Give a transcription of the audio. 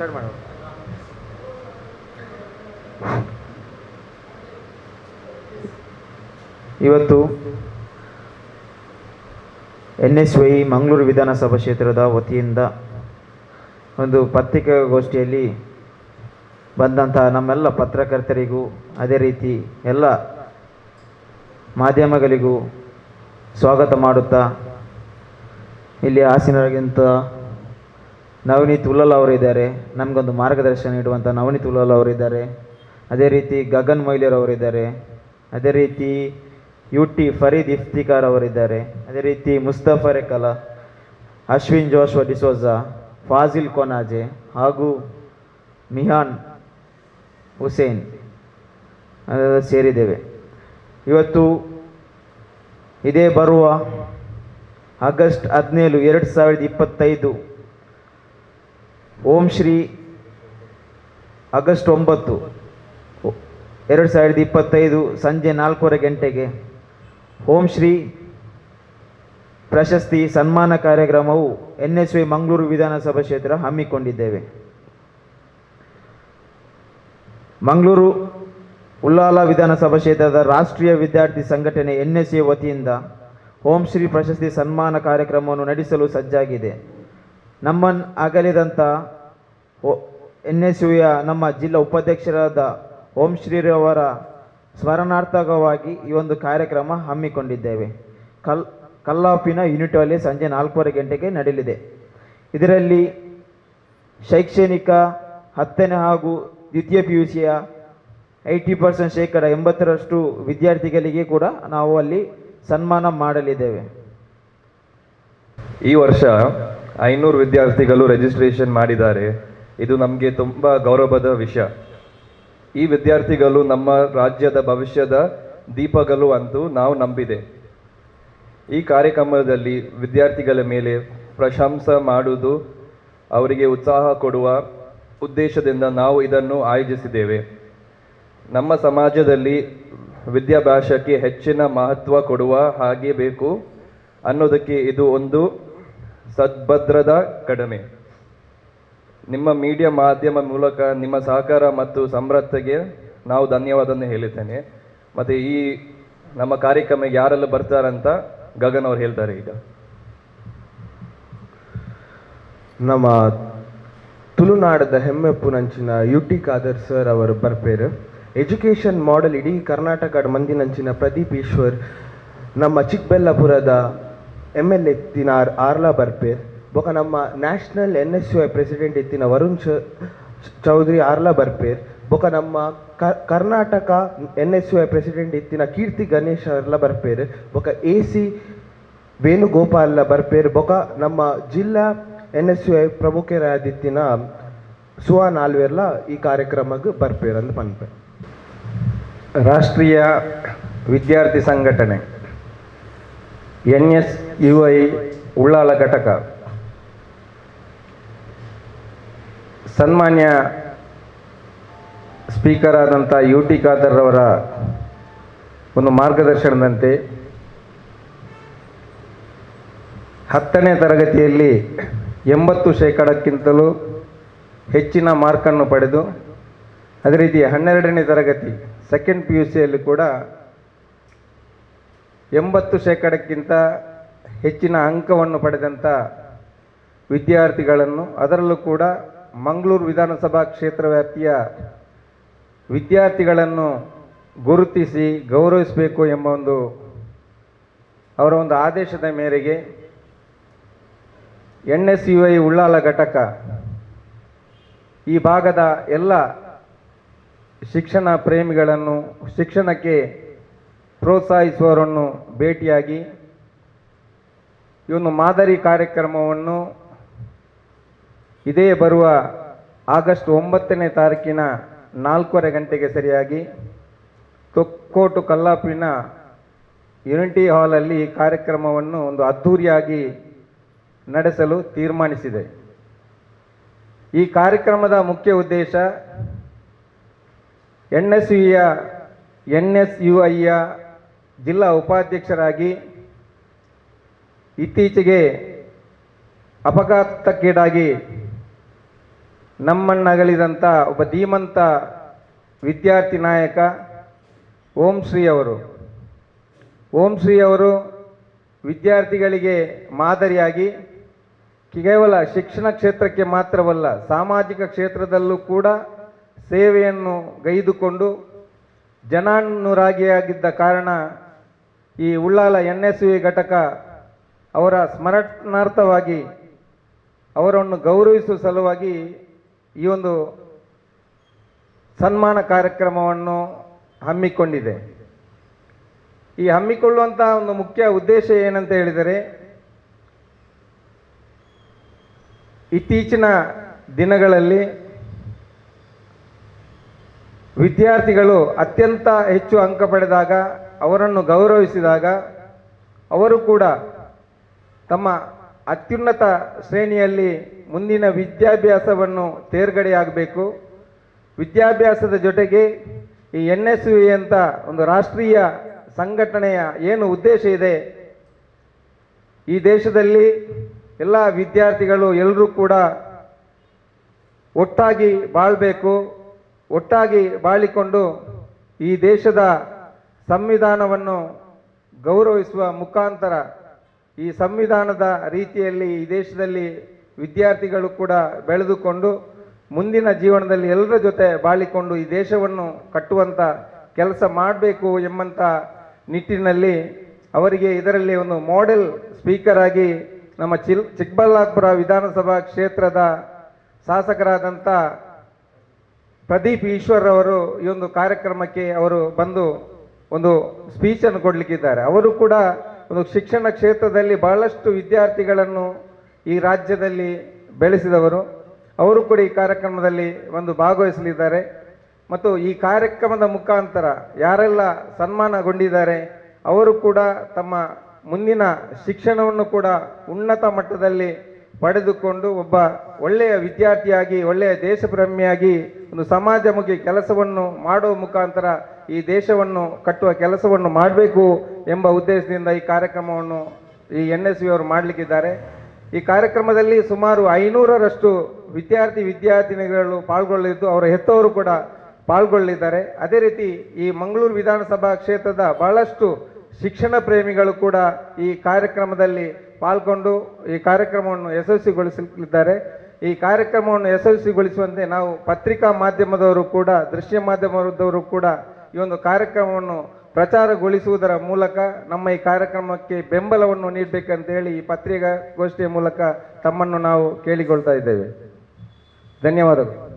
Start ಮಾಡೋಣ ಇವತ್ತು N S Y Mangaluru ವಿಧಾನಸಭಾ ಕ್ಷೇತ್ರದ ವತಿಯಿಂದ ಒಂದು ಪತ್ರಿಕಾಗೋಷ್ಠಿಯಲ್ಲಿ ಬಂದಂತಹ ನಮ್ಮೆಲ್ಲ ಪತ್ರಕರ್ತರಿಗೂ, ಅದೇ ರೀತಿ ಎಲ್ಲ ಮಾಧ್ಯಮಗಳಿಗೂ ಸ್ವಾಗತ ಮಾಡುತ್ತಾ, ಇಲ್ಲಿ ಆಸೀನರಾಗಿಂತ ನವನೀತ್ ಉಲ್ಲಲ್ ಅವರಿದ್ದಾರೆ ನಮಗೊಂದು ಮಾರ್ಗದರ್ಶನ ನೀಡುವಂಥ ನವನೀತ್ ಉಲ್ಲಲ್ ಅವರಿದ್ದಾರೆ ಅದೇ ರೀತಿ ಗಗನ್ ಮೊಯ್ಲಿಯರ್ ಅವರಿದ್ದಾರೆ ಅದೇ ರೀತಿ ಯು ಟಿ ಫರೀದ್ ಇಫ್ತಿಕಾರ್ ಅವರಿದ್ದಾರೆ ಅದೇ ರೀತಿ ಮುಸ್ತಫರ್ ಕಲಾ, ಅಶ್ವಿನ್ ಜೋಶ್ವ ಡಿಸೋಜಾ, ಫಾಜಿಲ್ ಕೊನಾಜೆ ಹಾಗೂ ಮಿಹಾನ್ ಹುಸೇನ್ ಸೇರಿದ್ದೇವೆ. ಇವತ್ತು ಇದೇ ಬರುವ ಆಗಸ್ಟ್ ಹದಿನೇಳು, ಎರಡು ಸಾವಿರದ ಇಪ್ಪತ್ತೈದು ಓಂ ಶ್ರೀ ಆಗಸ್ಟ್ ಒಂಬತ್ತು ಎರಡು ಸಾವಿರದ ಇಪ್ಪತ್ತೈದು ಸಂಜೆ ನಾಲ್ಕೂವರೆ ಗಂಟೆಗೆ ಓಂ ಶ್ರೀ ಪ್ರಶಸ್ತಿ ಸನ್ಮಾನ ಕಾರ್ಯಕ್ರಮವು ಎನ್ ಎಸ್ ವಿ ಮಂಗಳೂರು ವಿಧಾನಸಭಾ ಕ್ಷೇತ್ರ ಹಮ್ಮಿಕೊಂಡಿದ್ದೇವೆ. ಮಂಗಳೂರು ಉಲ್ಲಾಲ ವಿಧಾನಸಭಾ ಕ್ಷೇತ್ರದ ರಾಷ್ಟ್ರೀಯ ವಿದ್ಯಾರ್ಥಿ ಸಂಘಟನೆ ಎನ್ ಎಸ್ ಎ ವತಿಯಿಂದ ಓಂ ಶ್ರೀ ಪ್ರಶಸ್ತಿ ಸನ್ಮಾನ ಕಾರ್ಯಕ್ರಮವನ್ನು ನಡೆಸಲು ಸಜ್ಜಾಗಿದೆ. ನಮ್ಮನ್ನು ಅಗಲಿದಂಥ ಎನ್ ಎಸ್ ಯುಯ ನಮ್ಮ ಜಿಲ್ಲಾ ಉಪಾಧ್ಯಕ್ಷರಾದ ಓಂ ಶ್ರೀರವರ ಸ್ಮರಣಾರ್ಥಕವಾಗಿ ಈ ಒಂದು ಕಾರ್ಯಕ್ರಮ ಹಮ್ಮಿಕೊಂಡಿದ್ದೇವೆ. ಕಲ್ ಕಲ್ಲಾಪಿನ ಯೂನಿಟಲ್ಲಿ ಸಂಜೆ ನಾಲ್ಕೂವರೆ ಗಂಟೆಗೆ ನಡೆಯಲಿದೆ. ಇದರಲ್ಲಿ ಶೈಕ್ಷಣಿಕ, ಹತ್ತನೇ ಹಾಗೂ ದ್ವಿತೀಯ ಪಿ ಯು ಸಿಯ ಏಯ್ಟಿ ಪರ್ಸೆಂಟ್ ಶೇಕಡ ಎಂಬತ್ತರಷ್ಟು ವಿದ್ಯಾರ್ಥಿಗಳಿಗೆ ಕೂಡ ನಾವು ಅಲ್ಲಿ ಸನ್ಮಾನ ಮಾಡಲಿದ್ದೇವೆ. ಈ ವರ್ಷ ಐನೂರು ವಿದ್ಯಾರ್ಥಿಗಳು ರಿಜಿಸ್ಟ್ರೇಷನ್ ಮಾಡಿದ್ದಾರೆ. ಇದು ನಮಗೆ ತುಂಬ ಗೌರವದ ವಿಷಯ. ಈ ವಿದ್ಯಾರ್ಥಿಗಳು ನಮ್ಮ ರಾಜ್ಯದ ಭವಿಷ್ಯದ ದೀಪಗಳು ಅಂತೂ ನಾವು ನಂಬಿದೆ. ಈ ಕಾರ್ಯಕ್ರಮದಲ್ಲಿ ವಿದ್ಯಾರ್ಥಿಗಳ ಮೇಲೆ ಪ್ರಶಂಸೆ ಮಾಡುವುದು ಅವರಿಗೆ ಉತ್ಸಾಹ ಕೊಡುವ ಉದ್ದೇಶದಿಂದ ನಾವು ಇದನ್ನು ಆಯೋಜಿಸಿದ್ದೇವೆ. ನಮ್ಮ ಸಮಾಜದಲ್ಲಿ ವಿದ್ಯಾಭ್ಯಾಸಕ್ಕೆ ಹೆಚ್ಚಿನ ಮಹತ್ವ ಕೊಡುವ ಹಾಗೆ ಬೇಕು ಅನ್ನೋದಕ್ಕೆ ಇದು ಒಂದು ಸದ್ಭದ್ರದ ಕಡಿಮೆ. ನಿಮ್ಮ ಮೀಡಿಯಾ ಮಾಧ್ಯಮ ಮೂಲಕ ನಿಮ್ಮ ಸಹಕಾರ ಮತ್ತು ಸಮೃದ್ಧಿಗೆ ನಾವು ಧನ್ಯವಾದವನ್ನು ಹೇಳುತ್ತೇನೆ. ಮತ್ತು ಈ ನಮ್ಮ ಕಾರ್ಯಕ್ರಮಕ್ಕೆ ಯಾರೆಲ್ಲ ಬರ್ತಾರಂತ ಗಗನ್ ಅವ್ರು ಹೇಳ್ತಾರೆ ಈಗ. ನಮ್ಮ ತುಳುನಾಡದ ಹೆಮ್ಮೆಪ್ಪುನಂಚಿನ ಯು ಟಿ ಖಾದರ್ ಸರ್ ಅವರು ಬರ್ಪೇರು ಎಜುಕೇಷನ್ ಮಾಡೆಲ್ ಇಡೀ ಕರ್ನಾಟಕದ ಮಂದಿನಂಚಿನ ಪ್ರದೀಪ್ ಈಶ್ವರ್, ನಮ್ಮ ಚಿಕ್ಕಬೆಳ್ಳಾಪುರದ ಎಂ ಎಲ್ ಎತ್ತಿನ ಆರ್ ಆರ್ಲಾ ಬರ್ಪೇರ್ ಬೊಕ ನಮ್ಮ national N S U I president ಎತ್ತಿನ ವರುಣ್ ಚೌಧರಿ ಆರ್ಲಾ ಬರ್ಪೇರ್ ಬೊಕ ನಮ್ಮ Karnataka N S I president ಇತ್ತಿನ ಕೀರ್ತಿ ಗಣೇಶ್ ಎಲ್ಲ ಬರ್ಪೇರ್ ಬೊಕ ಎ ಸಿ ವೇಣುಗೋಪಾಲ ಬರ್ಪೇರ್ ಬೊಕ ನಮ್ಮ ಜಿಲ್ಲಾ ಎನ್ ಎಸ್ ಯು ಐ ಪ್ರಮುಖರಾದಿತ್ತಿನ ಸುವಾ ನಾಲ್ವೆರ್ಲ ಈ ಕಾರ್ಯಕ್ರಮಕ್ಕೆ ಬರ್ಪೇರ್ ಅಂತ ಪನ್ಪೆ ರಾಷ್ಟ್ರೀಯ ವಿದ್ಯಾರ್ಥಿ ಸಂಘಟನೆ N S U I Ullal ಘಟಕ. ಸನ್ಮಾನ್ಯ ಸ್ಪೀಕರ್ ಆದಂಥ ಯು ಟಿ ಖಾದರ್ ಅವರ ಒಂದು ಮಾರ್ಗದರ್ಶನದಂತೆ ಹತ್ತನೇ ತರಗತಿಯಲ್ಲಿ ಎಂಬತ್ತು ಶೇಕಡಕ್ಕಿಂತಲೂ ಹೆಚ್ಚಿನ ಮಾರ್ಕನ್ನು ಪಡೆದು, ಅದೇ ರೀತಿ ಹನ್ನೆರಡನೇ ತರಗತಿ ಸೆಕೆಂಡ್ ಪಿ ಯು ಸಿಯಲ್ಲಿ ಕೂಡ ಎಂಬತ್ತು ಶೇಕಡಕ್ಕಿಂತ ಹೆಚ್ಚಿನ ಅಂಕವನ್ನು ಪಡೆದಂಥ ವಿದ್ಯಾರ್ಥಿಗಳನ್ನು ಅದರಲ್ಲೂ ಕೂಡ ಮಂಗಳೂರು ವಿಧಾನಸಭಾ ಕ್ಷೇತ್ರ ವ್ಯಾಪ್ತಿಯ ವಿದ್ಯಾರ್ಥಿಗಳನ್ನು ಗುರುತಿಸಿ ಗೌರವಿಸಬೇಕು ಎಂಬ ಒಂದು ಅವರ ಒಂದು ಆದೇಶದ ಮೇರೆಗೆ N S U I Ullal ಘಟಕ ಈ ಭಾಗದ ಎಲ್ಲ ಶಿಕ್ಷಣ ಪ್ರೇಮಿಗಳನ್ನು ಶಿಕ್ಷಣಕ್ಕೆ ಪ್ರೋತ್ಸಾಹಿಸುವವರನ್ನು ಭೇಟಿಯಾಗಿ ಒಂದು ಮಾದರಿ ಕಾರ್ಯಕ್ರಮವನ್ನು ಇದೇ ಬರುವ ಆಗಸ್ಟ್ ಒಂಬತ್ತನೇ ತಾರೀಕಿನ ನಾಲ್ಕೂವರೆ ಗಂಟೆಗೆ ಸರಿಯಾಗಿ ತೊಕ್ಕೋಟು ಕಲ್ಲಾಪಿನ ಯುನಿಟಿ ಹಾಲಲ್ಲಿ ಈ ಕಾರ್ಯಕ್ರಮವನ್ನು ಒಂದು ಅದ್ಧೂರಿಯಾಗಿ ನಡೆಸಲು ತೀರ್ಮಾನಿಸಿದೆ. ಈ ಕಾರ್ಯಕ್ರಮದ ಮುಖ್ಯ ಉದ್ದೇಶ N S U N S U ಐಯ ಜಿಲ್ಲಾ ಉಪಾಧ್ಯಕ್ಷರಾಗಿ ಇತ್ತೀಚೆಗೆ ಅಪಘಾತಕ್ಕೀಡಾಗಿ ನಮ್ಮನ್ನಗಲಿದಂಥ ಒಬ್ಬ ಧೀಮಂತ ವಿದ್ಯಾರ್ಥಿ ನಾಯಕ ಓಂ ಶ್ರೀ ಅವರು. ಓಂ ಶ್ರೀ ಅವರು ವಿದ್ಯಾರ್ಥಿಗಳಿಗೆ ಮಾದರಿಯಾಗಿ ಕೇವಲ ಶಿಕ್ಷಣ ಕ್ಷೇತ್ರಕ್ಕೆ ಮಾತ್ರವಲ್ಲ, ಸಾಮಾಜಿಕ ಕ್ಷೇತ್ರದಲ್ಲೂ ಕೂಡ ಸೇವೆಯನ್ನು ಗೈದುಕೊಂಡು ಜನಾನುರಾಗಿಯಾಗಿದ್ದ ಕಾರಣ ಈ ಉಳ್ಳಾಲ ಎನ್ ಎಸ್ ವಿ ಘಟಕ ಅವರ ಸ್ಮರಣಾರ್ಥವಾಗಿ, ಅವರನ್ನು ಗೌರವಿಸುವ ಸಲುವಾಗಿ ಈ ಒಂದು ಸನ್ಮಾನ ಕಾರ್ಯಕ್ರಮವನ್ನು ಹಮ್ಮಿಕೊಂಡಿದೆ. ಈ ಹಮ್ಮಿಕೊಳ್ಳುವಂಥ ಒಂದು ಮುಖ್ಯ ಉದ್ದೇಶ ಏನಂತ ಹೇಳಿದರೆ, ಇತ್ತೀಚಿನ ದಿನಗಳಲ್ಲಿ ವಿದ್ಯಾರ್ಥಿಗಳು ಅತ್ಯಂತ ಹೆಚ್ಚು ಅಂಕ ಪಡೆದಾಗ, ಅವರನ್ನು ಗೌರವಿಸಿದಾಗ, ಅವರು ಕೂಡ ತಮ್ಮ ಅತ್ಯುನ್ನತ ಶ್ರೇಣಿಯಲ್ಲಿ ಮುಂದಿನ ವಿದ್ಯಾಭ್ಯಾಸವನ್ನು ತೇರ್ಗಡೆಯಾಗಬೇಕು. ವಿದ್ಯಾಭ್ಯಾಸದ ಜೊತೆಗೆ ಈ ಎನ್ ಎಸ್ ಯು ಅಂತ ಒಂದು ರಾಷ್ಟ್ರೀಯ ಸಂಘಟನೆಯ ಏನು ಉದ್ದೇಶ ಇದೆ? ಈ ದೇಶದಲ್ಲಿ ಎಲ್ಲ ವಿದ್ಯಾರ್ಥಿಗಳು ಎಲ್ಲರೂ ಕೂಡ ಒಟ್ಟಾಗಿ ಬಾಳಬೇಕು. ಒಟ್ಟಾಗಿ ಬಾಳಿಕೊಂಡು ಈ ದೇಶದ ಸಂವಿಧಾನವನ್ನು ಗೌರವಿಸುವ ಮುಖಾಂತರ ಈ ಸಂವಿಧಾನದ ರೀತಿಯಲ್ಲಿ ಈ ದೇಶದಲ್ಲಿ ವಿದ್ಯಾರ್ಥಿಗಳು ಕೂಡ ಬೆಳೆದುಕೊಂಡು ಮುಂದಿನ ಜೀವನದಲ್ಲಿ ಎಲ್ಲರ ಜೊತೆ ಬಾಳಿಕೊಂಡು ಈ ದೇಶವನ್ನು ಕಟ್ಟುವಂಥ ಕೆಲಸ ಮಾಡಬೇಕು ಎಂಬಂಥ ನಿಟ್ಟಿನಲ್ಲಿ ಅವರಿಗೆ ಇದರಲ್ಲಿ ಒಂದು ಮಾಡೆಲ್ ಸ್ಪೀಕರ್ ಆಗಿ ನಮ್ಮ ಚಿಲ್ ಚಿಕ್ಕಬಳ್ಳಾಪುರ ವಿಧಾನಸಭಾ ಕ್ಷೇತ್ರದ ಶಾಸಕರಾದಂಥ ಪ್ರದೀಪ್ ಈಶ್ವರ್ ಅವರು ಈ ಒಂದು ಕಾರ್ಯಕ್ರಮಕ್ಕೆ ಅವರು ಬಂದು ಒಂದು ಸ್ಪೀಚನ್ನು ಕೊಡಲಿಕ್ಕಿದ್ದಾರೆ. ಅವರು ಕೂಡ ಒಂದು ಶಿಕ್ಷಣ ಕ್ಷೇತ್ರದಲ್ಲಿ ಬಹಳಷ್ಟು ವಿದ್ಯಾರ್ಥಿಗಳನ್ನು ಈ ರಾಜ್ಯದಲ್ಲಿ ಬೆಳೆಸಿದವರು. ಅವರು ಕೂಡ ಈ ಕಾರ್ಯಕ್ರಮದಲ್ಲಿ ಒಂದು ಭಾಗವಹಿಸಲಿದ್ದಾರೆ. ಮತ್ತು ಈ ಕಾರ್ಯಕ್ರಮದ ಮುಖಾಂತರ ಯಾರೆಲ್ಲ ಸನ್ಮಾನಗೊಂಡಿದ್ದಾರೆ, ಅವರು ಕೂಡ ತಮ್ಮ ಮುಂದಿನ ಶಿಕ್ಷಣವನ್ನು ಕೂಡ ಉನ್ನತ ಮಟ್ಟದಲ್ಲಿ ಪಡೆದುಕೊಂಡು ಒಬ್ಬ ಒಳ್ಳೆಯ ವಿದ್ಯಾರ್ಥಿಯಾಗಿ, ಒಳ್ಳೆಯ ದೇಶಪ್ರೇಮಿಯಾಗಿ ಒಂದು ಸಮಾಜಮುಖಿ ಕೆಲಸವನ್ನು ಮಾಡುವ ಮುಖಾಂತರ ಈ ದೇಶವನ್ನು ಕಟ್ಟುವ ಕೆಲಸವನ್ನು ಮಾಡಬೇಕು ಎಂಬ ಉದ್ದೇಶದಿಂದ ಈ ಕಾರ್ಯಕ್ರಮವನ್ನು ಈ ಎನ್ ಎಸ್ ವಿ ಅವರು ಮಾಡಲಿಕ್ಕಿದ್ದಾರೆ. ಈ ಕಾರ್ಯಕ್ರಮದಲ್ಲಿ ಸುಮಾರು ಐನೂರರಷ್ಟು ವಿದ್ಯಾರ್ಥಿ, ವಿದ್ಯಾರ್ಥಿನಿಗಳು ಪಾಲ್ಗೊಳ್ಳಲಿದ್ದು ಅವರ ಹೆತ್ತವರು ಕೂಡ ಪಾಲ್ಗೊಳ್ಳಲಿದ್ದಾರೆ. ಅದೇ ರೀತಿ ಈ ಮಂಗಳೂರು ವಿಧಾನಸಭಾ ಕ್ಷೇತ್ರದ ಬಹಳಷ್ಟು ಶಿಕ್ಷಣ ಪ್ರೇಮಿಗಳು ಕೂಡ ಈ ಕಾರ್ಯಕ್ರಮದಲ್ಲಿ ಪಾಲ್ಗೊಂಡು ಈ ಕಾರ್ಯಕ್ರಮವನ್ನು ಯಶಸ್ವಿಗೊಳಿಸಲಿದ್ದಾರೆ. ಈ ಕಾರ್ಯಕ್ರಮವನ್ನು ಯಶಸ್ವಿಗೊಳಿಸುವಂತೆ ನಾವು ಪತ್ರಿಕಾ ಮಾಧ್ಯಮದವರು ಕೂಡ, ದೃಶ್ಯ ಮಾಧ್ಯಮದವರು ಕೂಡ ಈ ಒಂದು ಕಾರ್ಯಕ್ರಮವನ್ನು ಪ್ರಚಾರಗೊಳಿಸುವುದರ ಮೂಲಕ ನಮ್ಮ ಈ ಕಾರ್ಯಕ್ರಮಕ್ಕೆ ಬೆಂಬಲವನ್ನು ನೀಡಬೇಕಂತ ಹೇಳಿ ಈ ಪತ್ರಿಕಾಗೋಷ್ಠಿಯ ಮೂಲಕ ತಮ್ಮನ್ನು ನಾವು ಕೇಳಿಕೊಳ್ತಾ ಇದ್ದೇವೆ. ಧನ್ಯವಾದಗಳು.